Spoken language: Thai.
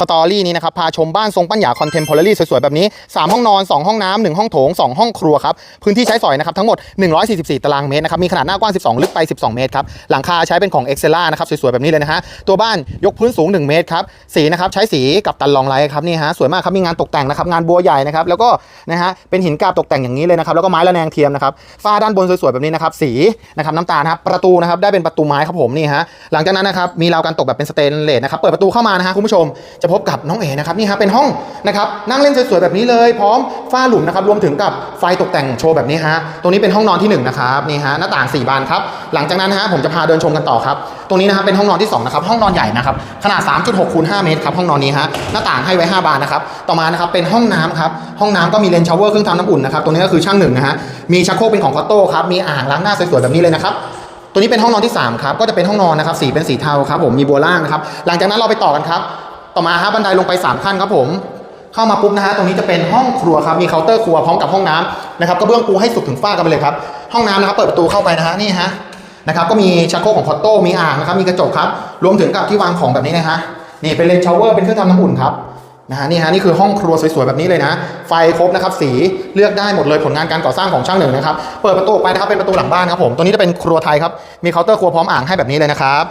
สตอรี่นี้นะครับพาชมบ้านทรงปัญญาคอนเทมพอร์รี่สวยๆ แบบนี้ 3 ห้องนอน 2 ห้องน้ำ1ห้องโถง 2 ห้องครัวครับ พื้นที่ใช้สอยนะครับทั้งหมด 144 ตารางเมตรนะครับมีขนาดหน้ากว้าง 12 ลึกไป 12 เมตรครับหลังคาใช้เป็นของ e x c e l a นะครับสวยๆ แบบนี้เลยนะฮะตัวบ้านยกพื้นสูง 1 เมตรครับสีนะครับใช้สีกับตันลองไลท์ครับนี่ฮะสวยมากครับมีงานตกแต่งนะครับงานบัวใหญ่นะครับแล้วก็นะฮะเป็นหินกาบตกแต่งอย่างนี้เลยนะครับแล้วก็ไม้ระแนงเทียมนะครับฝ้าด้านบนสวยๆแบบนี้นะครับสีนะครับน้ำตาลครับประตูนะครับได้เป็นประตูไม้ครับผมนี่ฮะหลังจากนั้นนะครับมีราวกันตกแบบเป็นสเตนเลสนะครับเปิดประตูเข้ามานะฮะคุณผู้ชมจะพบกับน้องเอ๋นะครับนี่ฮะเป็นห้องนะครับนั่งเล่นสวยๆแบบนี้เลย พร้อมฝ้าหลุมนะครับรวมถึงกับไฟตกแต่งโชว์แบบนี้ฮะตรงนี้เป็นห้องนอนที่หนึ่งนะครับนี่ฮะหน้าต่างสี่บานครับหลังจากนั้นนะฮะผมจะพาเดินชมกันต่อครับตรงนี้นะครับเป็นห้องนอนที่สองนะครับห้องนอนใหญ่นะครับขนาด 3.6คูณ5เมตรครับห้องนอนนี้ฮะหน้าต่างให้ไว้ 5 บานนะครับต่อมานะครับเป็นห้องน้ำครับห้องน้ำก็มีเลนชาวเวอร์เครื่องทำน้ำอุ่นนะครับตรงนี้ก็คือช่างหนึ่งนะฮะมีชักโครกเป็นของคอตโต้ครับมีอ่างล้างหน้าสวยๆแบบนี้เลยนะครับตัวนี้เป็นห้องนอนที่3ครับก็จะเป็นห้องนอนนะครับสีเป็นสีเทาครับผมมีบัวล่างนะครับหลังจากนั้นเราไปต่อกันครับ ต่อมาฮะบันไดลงไป 3 ขั้นครับผม เข้ามาปุ๊บนะฮะตรงนี้จะเป็นห้องครัวครับมีเคาน์เตอร์ครัวพร้อมกับห้องน้ำนะครับกระเบื้องปูให้สุดถึงฝ้ากันไปเลยครับห้องน้ำนะครับเปิดประตูเข้าไปนะฮะนี่ฮะนะครับก็มีชักโครกของคอตโต้มีอ่างนะครับมีกระจกครับรวมถึงกับที่วางของแบบนี้นะฮะนี่เป็นเลนชาวเวอร์เป็นเครื่องทำน้ำอุ่นครับนะฮะนี่ฮะนี่คือห้องครัวสวยๆแบบนี้เลยนะ ไฟครบนะครับสีเลือกได้หมดเลยผลงานการก่อสร้างของช่างหนึ่งนะครับเปิดประตูออกไปนะครับเป็นประตูหลังบ้านครับผมตัวนี้จะเป็นครัวไทยครับมีเคาน์เตอร์ครัวพร้อมอ่างให้แบบนี้เลยนะครับ